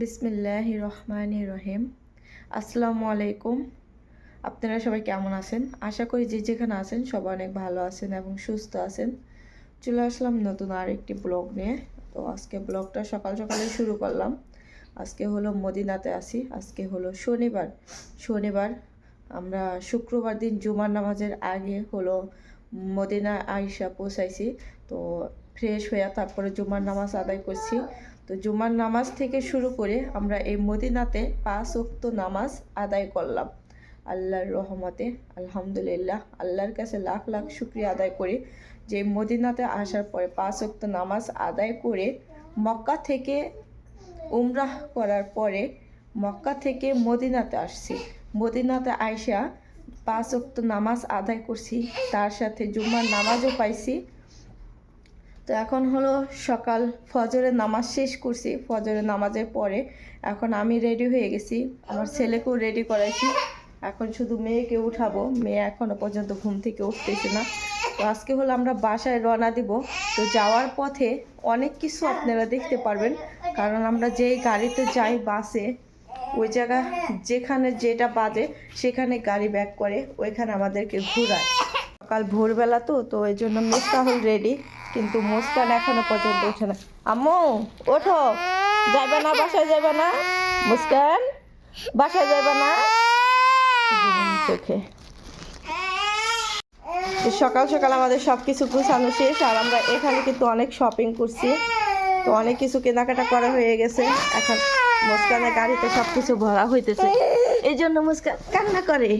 বিসমিল্লাহ রহমান রহিম আসসালামু আলাইকুম আপনারা সবাই কেমন আছেন? আশা করি যে যেখানে আছেন সবাই অনেক ভালো আছেন এবং সুস্থ আছেন। চলে আসলাম নতুন আর একটি ব্লগ নিয়ে। তো আজকে ব্লগটা সকাল সকালে শুরু করলাম। আজকে হলো মদিনাতে আসি আজকে হলো শনিবার। শনিবার, আমরা শুক্রবার দিন জুমার নামাজের আগে হলো মদিনা আইসা পৌঁছাইছি। তো ফ্রেশ হয়ে তারপরে জুমার নামাজ আদায় করছি। তো জুমার নামাজ থেকে শুরু করে আমরা এই মদিনাতে পাঁচ ওক্ত নামাজ আদায় করলাম। আল্লাহর রহমতে, আলহামদুলিল্লাহ, আল্লাহর কাছে লাখ লাখ শুক্রিয়া আদায় করি। যে মদিনাতে আসার পরে পাঁচ ওক্ত নামাজ আদায় করে মক্কা থেকে উমরাহ করার পরে মক্কা থেকে মদিনাতে আসছি। মদিনাতে আইসা পাঁচ ওক্ত নামাজ আদায় করছি। তার সাথে জুম্মার নামাজও পাইছি। তো এখন হলো সকাল ফজরের নামাজ শেষ করছি ফজরের নামাজের পরে এখন আমি রেডি হয়ে গেছি, আমার ছেলেকেও রেডি করাইছি, এখন শুধু মেয়েকে উঠাবো, মেয়ে এখনও পর্যন্ত ঘুম থেকে উঠতেছে না। তো আজকে হলো আমরা বাসায় রওনা দিব। তো যাওয়ার পথে অনেক কিছু আপনারা দেখতে পারবেন, কারণ আমরা যেই গাড়িতে যাই বাসে, ওই জায়গা যেখানে যেটা বাজে সেখানে গাড়ি ব্যাক করে, ওইখানে আমাদেরকে ঘোরায়। সকাল ভোরবেলা তো তো এই জন্য মুস্তাহুল রেডি কিন্তু মুস্কান এখনও পর্যন্ত ওঠে না। আম্মু, ওঠো। যাবে না, বাসায় যাবে না। মুস্কান, বাসায় যাবে না। চোখে। সকাল সকাল আমাদের সব কিছু গুছানো শেষ, আর আমরা এখানে কিন্তু অনেক শপিং করছি। তো অনেক কিছু কেনাকাটা করা হয়ে গেছে। এখন মুস্কানের গাড়িতে সব কিছু ভরা হইতেছে। এই জন্য মুস্কান কান্না করে।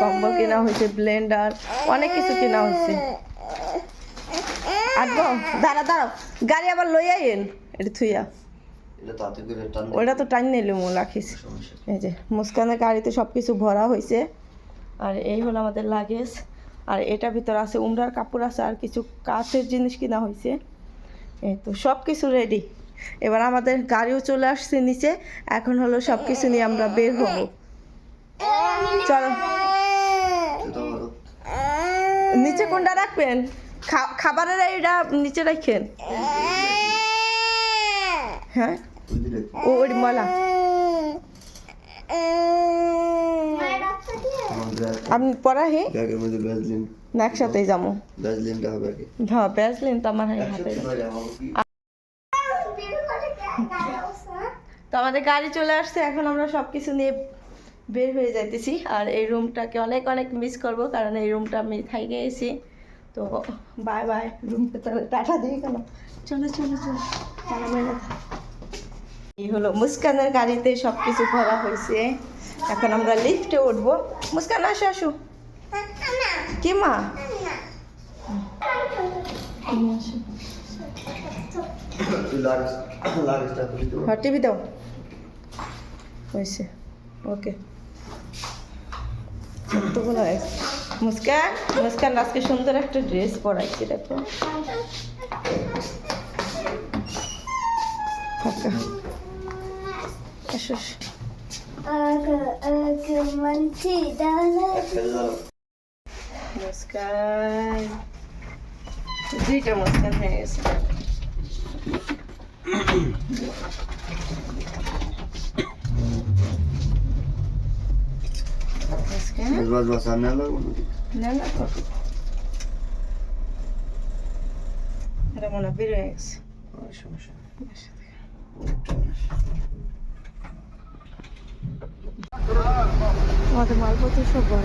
কম্বল কেনা হয়েছে ব্লেন্ডার অনেক কিছু কেনা হয়েছে। আসব দাঁড়া দাঁড়াও গাড়ি আবার লই আইন এটা থুইয়া। ওটা তো টাইম নিলে মো রাখিস। এই যে মুস্কানের গাড়িতে সব কিছু ভরা হয়েছে। আর এই হলো আমাদের লাগেজ। আর এটা ভিতরে আছে উমরার কাপড় আছে আর কিছু কাঠের জিনিস কিনা হয়েছে। এই তো সব কিছু রেডি এবার আমাদের গাড়িও চলে আসছে নিচে। এখন হলো সব কিছু নিয়ে আমরা বের হব। চলো। নিচে কোনটা রাখবেন? খাবারের এইটা নিচে রাখেন। হ্যাঁ? ও ময়লা আমাদের আপনি পড়া হে? না যাব। হ্যাঁ ব্যাসলিন তো আমার হাতে। তো আমাদের গাড়ি চলে আসছে, এখন আমরা সব কিছু নিয়ে বের হয়ে যাইতেছি। আর এই রুমটাকে অনেক অনেক মিস করব কারণ এই রুমটা আমি থাইকে এসেছি তো বাই বাই রুমটা তাহলে টাটা দিয়ে কেন চলো চলো চলো মেরে এই হলো মুস্কানের গাড়িতে সব কিছু ভরা হয়েছে। এখন আমরা লিফটে উঠবো। মুস্কান আসো আসো। কি মা? হ্যাঁ টিভি দাও। হয়েছে। ওকে। কতগুলো মুস্কান মুস্কান আজকে সুন্দর একটা ড্রেস পরাইছি দেখো। মুস্কান। দুইটা মুস্কান হয়ে গেছে। রোজ বসা না লাগবো না না এটা মনে বের হয়ে গেছে সমস্যা আমাদের মালপত্র সব বড়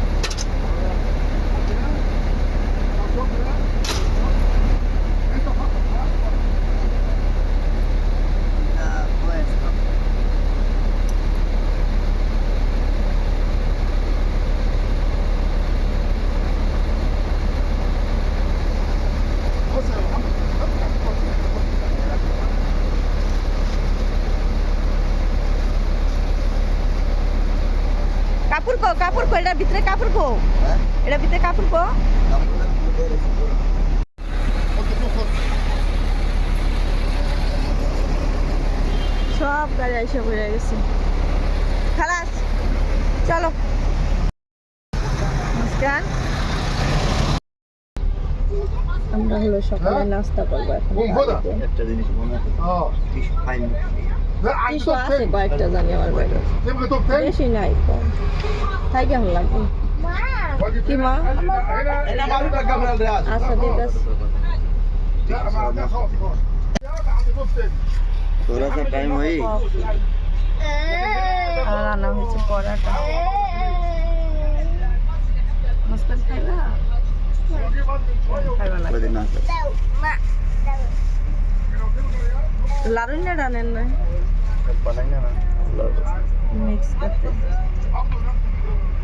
সব গাড়ি এসে পড়ে গেছে খালাস চলো মুস্কান আমরা হলো সকালে নাস্তা করব এখন একটা জিনিস মনে আছে কয়েকটা জানি আমার বাড়ি বেশি নাই তাই কেমন লাগবে কি মা আচ্ছা ঠিক আছে তোরা তো টাইম হই আর রান্না হয়েছে পরাটা। মুস্কান খাইবা খাইবা ওদের না লাড়ু না রানেন না বানাই না মিক্স করতে।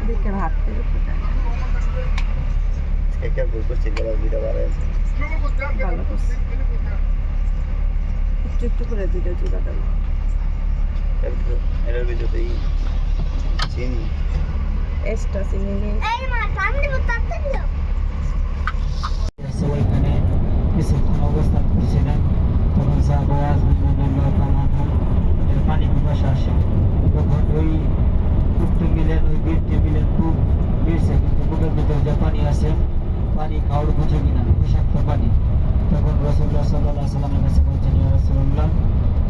দেখে ভাত করে একে বুঝ করছি গলা ভালো করছে। একটু একটু করে দিলে চুলাটা এর এটার ভিতরেই চিনি। এক্সট্রা চিনি নিয়ে। সবাই এখানে কিছুক্ষণ অবস্থান করছিলেন তখন সাহাবাজ পানি পিপাসা আসে তখন ওই কূপটি মিলেন ওই বীরটি মিলেন কূপ বীরছে কিন্তু কূপের ভিতরে যে পানি আছে পানি খাওয়ার উপযোগী না বিষাক্ত পানি তখন রসুল্লাহ সাল্লাহ সাল্লামের কাছে বলছেন ইয়া রসুল্লাহ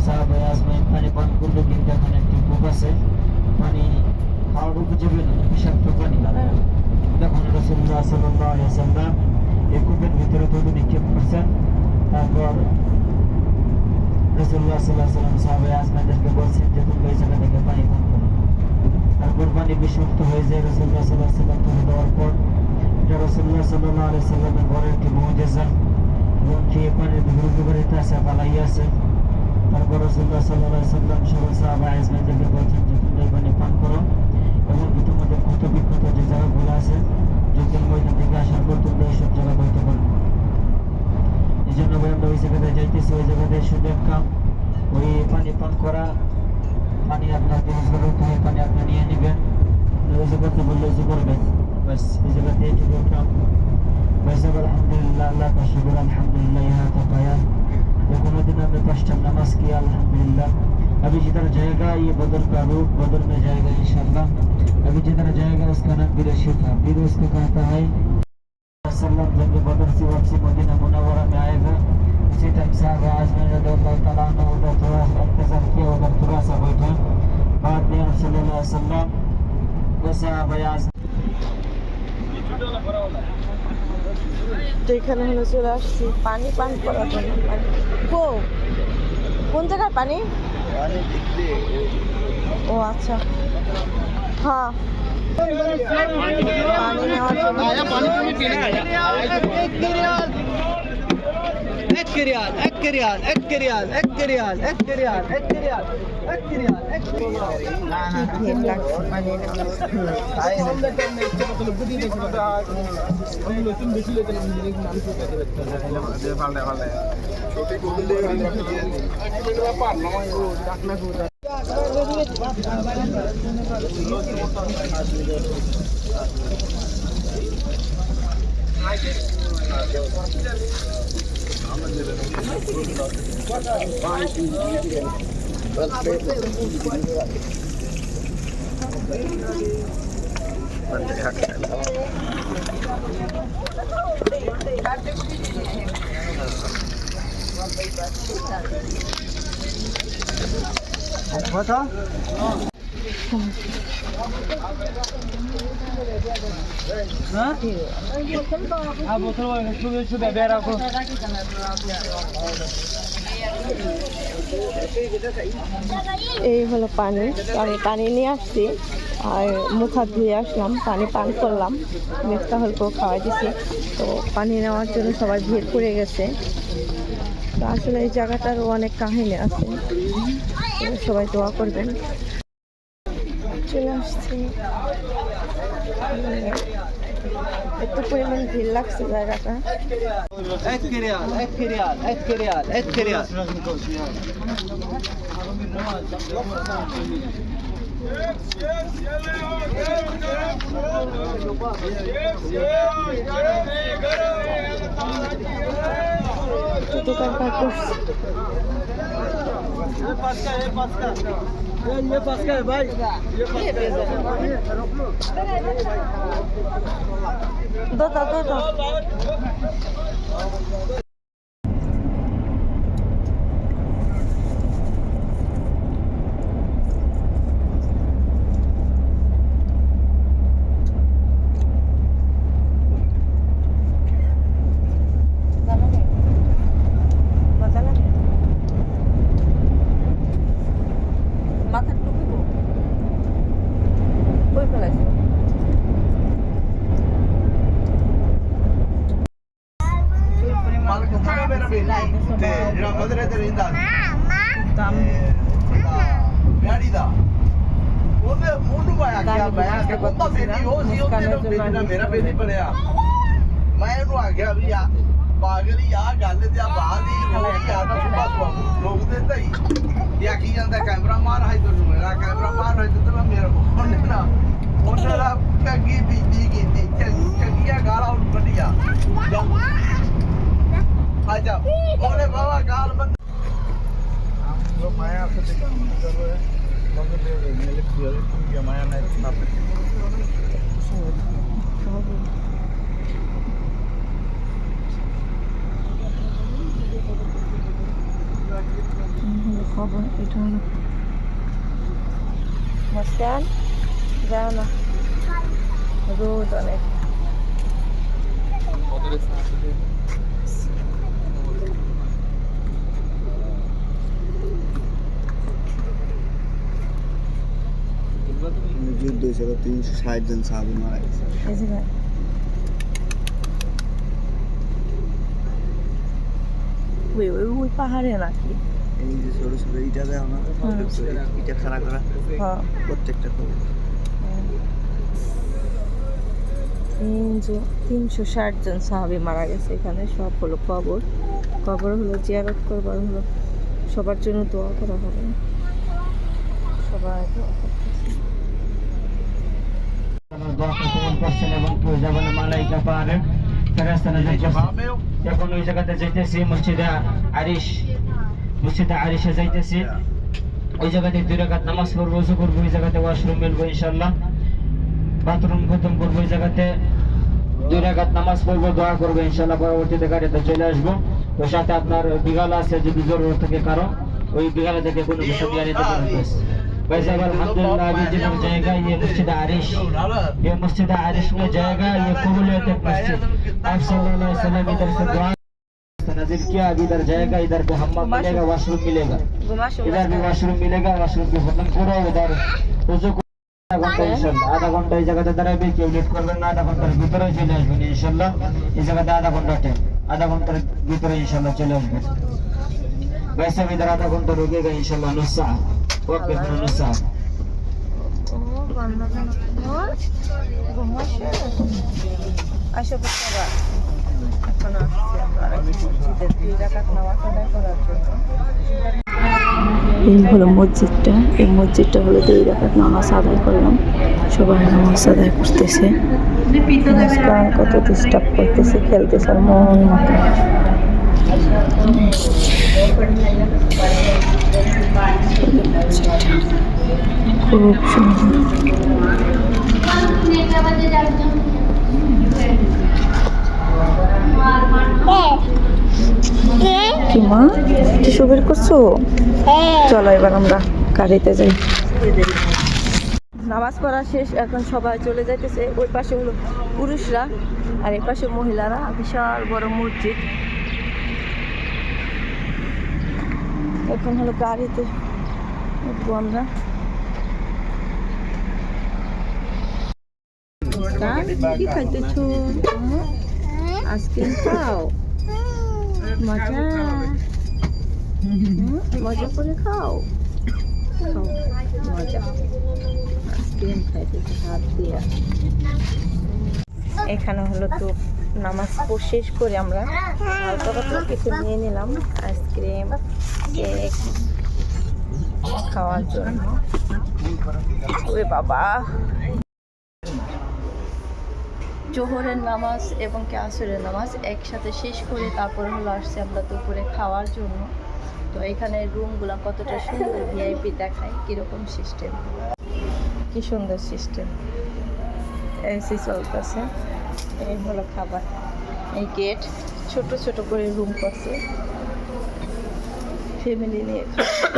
সাহাবাই আজমাইন পানি পান করবে কিন্তু এখানে একটি কূপ আছে পানি খাওয়ার উপযোগী না বিষাক্ত পানি তখন রসুল্লাহ সাল্লাহ আলিয়া সাল্লাম এই কূপের ভিতরে দুধ নিক্ষেপ করছেন তারপর রসুল্লাহ সাল্লাহ সাল্লাম সাহাবাই আজমাইদেরকে বলছেন যে একটি সাহাবা বলছেন যে তোমরা পানি করো এবং তোমাদের ক্ষত বিক্ষত যে জায়গাগুলো আছে যখন ময়দান আসার পর তোমরা এইসব জায়গা বইতে পারো এই জন্য আমরা ওই ওই জায়গাতে শুধু এক কাম ওই পানি পান করা পানি আপনার জিনিস করতে হয় পানি আপনি নিয়ে নেবেন ওই করতে বললে ওই করবেন বাস এই জায়গাতে এইটুকু কাম বাস আবার আলহামদুলিল্লাহ আল্লাহ কা শুকুর আলহামদুলিল্লাহ ইহা তাকায়া কোনো दिन हमने पाँच टाइम नमाज किया अल्हम्दुलिल्लाह अभी जिधर जाएगा ये बदल का रूप बदल में जाएगा इंशाल्लाह अभी जिधर जाएगा उसका नाम बीर शिफा बीर उसको कहता है वसल्लम जंग बदर से वापसी मदीना मुनव्वरा में आएगा उसी टाइम साहब आज मैंने अल्लाह ताला ने उधर थोड़ा सा इंतजार किया उधर थोड़ा सा बैठा बाद में आप सल्लल्लाहु अलैहि वसल्लम वैसे आप आज তো এখানে হলো চলে আসছি পানি পান করার জন্য পানি কো কোন জায়গার পানি পানি দেখলে ও আচ্ছা হ্যাঁ পানি নেওয়ার জন্য 1 riyal, 2 riyal, 3 riyal, 4 riyal, 5 riyal, 6 riyal, 7 riyal, 8 riyal. ভিড় এই হলো পানি। আমি পানি নিয়ে আসছি আর মুখ হাত ধুয়ে আসলাম, পানি পান করলাম। মেঘটা হলকো খাওয়াই দিছি। তো পানি নেওয়ার জন্য সবাই ভিড় পড়ে গেছে। তো আসলে এই জায়গাটারও অনেক কাহিনী আছে। সবাই দোয়া করবেন। আসছি একটু পরিমাণ ভিড় লাগছে জায়গাটা এক রিয়াল ये फंस गए भाई ये फंस गए दो दो दो ਕਿ ਉਹਦਾ ਬੇਟੀ ਉਹ ਸੀ ਉਹਦੇ ਨਾਲ ਬੇਟੀ ਨਾਲ ਮੇਰਾ ਬੇਟੀ ਬਣਿਆ। ਮੈਂ ਉਹਨੂੰ ਆ ਗਿਆ ਵੀ ਆ ਪਾਗਲੀ ਆ ਗੱਲ ਤੇ ਆ ਬਾਹਰ ਦੀ ਹੋਈ ਆ ਤਾਂ ਸੁਭਾ ਸੁਭਾ। ਲੋਕ ਦੇ ਤਈ ਇਹ ਆਖੀ ਜਾਂਦਾ ਕੈਮਰਾ ਮਾਰ ਹੈ ਤੂੰ ਮੇਰਾ ਕੈਮਰਾ ਮਾਰ ਹੈ ਤੇ ਮੇਰਾ ਉਹਨੇ ਨਾ ਉਹਨਾਂ ਦਾ ਚੰਗੀ ਬੀਤੀ ਕੀਤੀ ਚੰਗ- ਚੰਗੀਆਂ ਗਾਲਾਂ ਉਹਨੂੰ ਕੱਢੀਆਂ। ਆਜਾ। ਉਹਨੇ ਬਾਬਾ ਗਾਲ ਬੰਦ lo maya se te quita lo que te viene el cuidado de খবর এটা হলো মুস্কান যাও না রোদ অনেক যুদ্ধ তিনশো ষাট জন সাহাবি মারা গেছে। ওই ওই ওই পাহাড়ে নাকি? এই যে ছোট ছোট ইটা দেয় না? ইটা খাড়া করা। হ্যাঁ। প্রত্যেকটা খবর। তিনশো তিনশো ষাট জন সাহাবি মারা গেছে এখানে সব হলো কবর। কবর হলো জিয়ারত করবার হলো। সবার জন্য দোয়া করা হবে। সবাই দোয়া করতেছে দোয়া কবুল করছেন এবং কেউ যাবেন মালাইকা পাহাড়ের ফেরেস্তা নাজিল এখন ওই জায়গাতে যাইতেছি মসজিদে আরিশ মসজিদে আরিশে যাইতেছি। ওই জায়গাতে দুই রাকাত নামাজ পড়ব ওযু করব ওই জায়গাতে ওয়াশরুম মিলবো বাথরুম খতম করব ওই জায়গাতে। দুই রাকাত নামাজ পড়ব দোয়া করব ইনশাল্লাহ পরবর্তীতে গাড়িতে চলে আসব। ওর সাথে আপনার বিগাল আছে যদি জরুরত থাকে কারও ওই বিগালে থেকে কোনো কিছু দিয়ে নিতে পারবেন भाई साहब अल्हम्दुलिल्लाह अभी जिधर जाएगा ये मस्जिद आरिश ये मस्जिद आरिश में जाएगा ये कबूलियत एक मस्जिद आप सल्लल्लाहु अलैहि वसल्लम इधर से दुआ नजर किया अभी इधर जाएगा इधर पे हम्मा मिलेगा वॉशरूम मिलेगा इधर भी वॉशरूम मिलेगा वॉशरूम पे खत्म करो उधर उजू को আধা ঘন্টা ইনশাল্লাহ আধা ঘন্টা এই জায়গাতে দাঁড়াবে কেউ লেট করবেন না আধা ঘন্টার ভিতরে চলে আসবেন ইনশাল্লাহ এই জায়গাতে আধা ঘন্টা টাইম আধা ঘন্টার ভিতরে ইনশাল্লাহ চলে আসবেন भाई साहब इधर आधा घंटा रुकेगा इंशाल्लाह नुस्सा এই হলো মসজিদটা এই মসজিদটা হলো দুই রাখার নামাজ আদায় করলাম সবাই নামাজ আদায় করতেছে কত ডিস্টার্ব করতেছে খেলতেছে মন মতো খুব কি মা বের করছ চলো এবার আমরা গাড়িতে যাই। নামাজ পড়া শেষ, এখন সবাই চলে যাইতেছে। ওই পাশে হলো পুরুষরা আর এই পাশে মহিলারা। বিশাল বড় মসজিদ। এখন হলো গাড়িতে উঠবো আমরা। কি খাইতেছো? আইসক্রিম খাও। মজা। মজা করে খাও। আইসক্রিম খাইতেছে হাত দিয়া। এখানে হলো তো নামাজ শেষ করে আমরা। হালকা কিছু নিয়ে নিলাম। আইসক্রিম। খাওয়ার জন্য। ওরে বাবা। জোহরের নামাজ এবং কি নামাজ একসাথে শেষ করে তারপরে হলো আসছে আমরা দুপুরে খাওয়ার জন্য। তো এখানে রুমগুলো কতটা সুন্দর ভিআইপি দেখায়, কীরকম সিস্টেম? কি সুন্দর সিস্টেম। এসি চলতেছে। এই হলো খাবার। এই গেট। ছোট ছোট করে রুম করছে। ফ্যামিলি নিয়ে।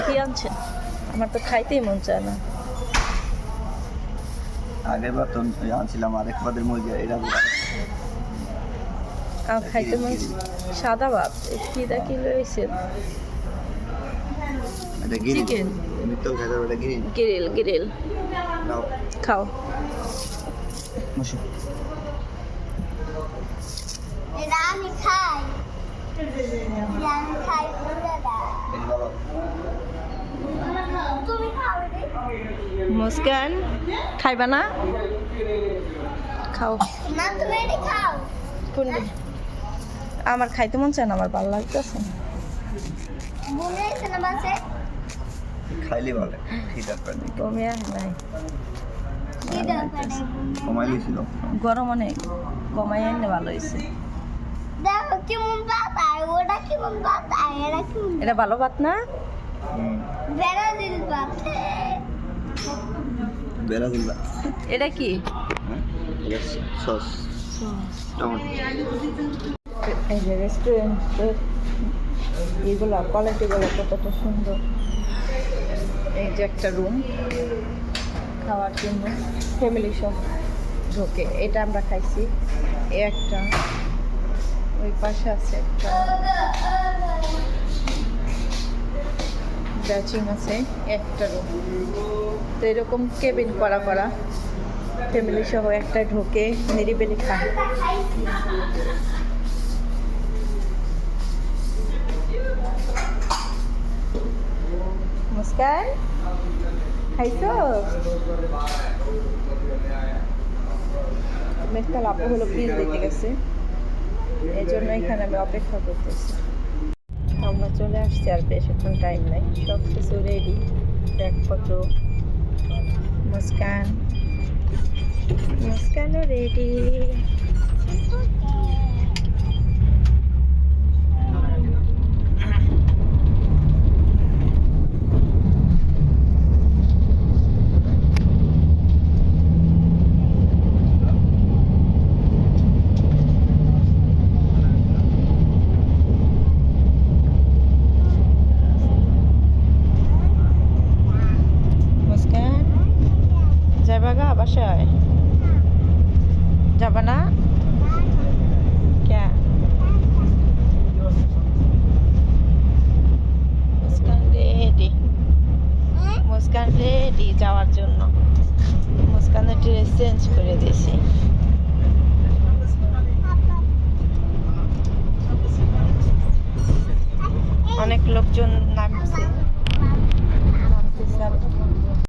কি আনছেন আমার তো খাইতেই মন চায় না। আগের বার তো আনছিলাম আরেক বাদের মুরগি এটা আর খাইতে মন সাদা ভাত কি দা কি লইছে? এটা গিরি। Chicken. মিত্তল খাইতে গ্রিল। গ্রিল খাও। বসো। এটা আমি খাই। আমি খাই মুস্কান খাইবা না? খাও। না তুমি এটা খাও। কোনটা? আমার খাইতে মন চায় না আমার ভালো লাগতেছে। মনে আছে না বাসে? খাইলে ভালো ঠিক আছে। কমে আর নাই। কমাই লিছিল গরম অনেক কমাই আনলে ভালো হয়েছে দেখো কেমন বাতায় এটা ভালো ভাত না? এটা কি? হ্যাঁ সস। এই যে রেস্টুরেন্টের এগুলো কোয়ালিটিগুলো কতটা সুন্দর। এই যে একটা রুম খাওয়ার জন্য। ফ্যামিলি সব ঢোকে। এটা আমরা খাইছি। এই একটা ওই পাশে আছে একটা ব্যাচিং আছে, একটা রুম তো এরকম কেবিন করা করা। ফ্যামিলি সহ একটা ঢোকে, নিরিবিলি খায়। মুস্কান খাইছো? মেঘকাল আপু হলো পিস দিতে গেছে। এই জন্য এখানে আমি অপেক্ষা করতেছি। আমরা চলে আসছি, আর বেশিক্ষণ টাইম নেই। সব কিছু রেডি ব্যাগপত্র, মুস্কান। মুস্কানও রেডি মুস্কান যাবা গা বাসায়